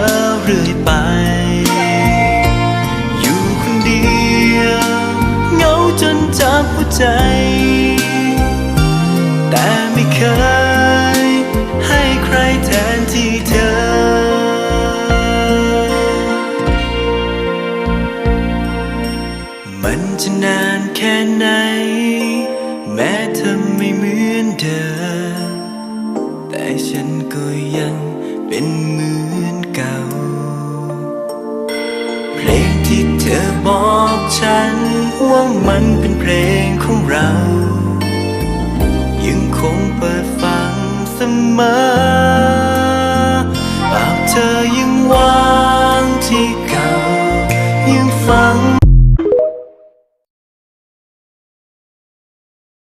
อเรื่อยไป อยู่คนเดียวเหงาจนจับหัวใจ แต่ไม่เคย ให้ใครแทนที่เธอ มันจะนานแค่ไหน แม้เธอไม่เหมือนเดิมแต่ฉันก็ยังเป็นเหมือน เพลงที่เธอบอกฉัน ว่ามันเป็นเพลงของเรา ยังคงเปิดฟังเสมอ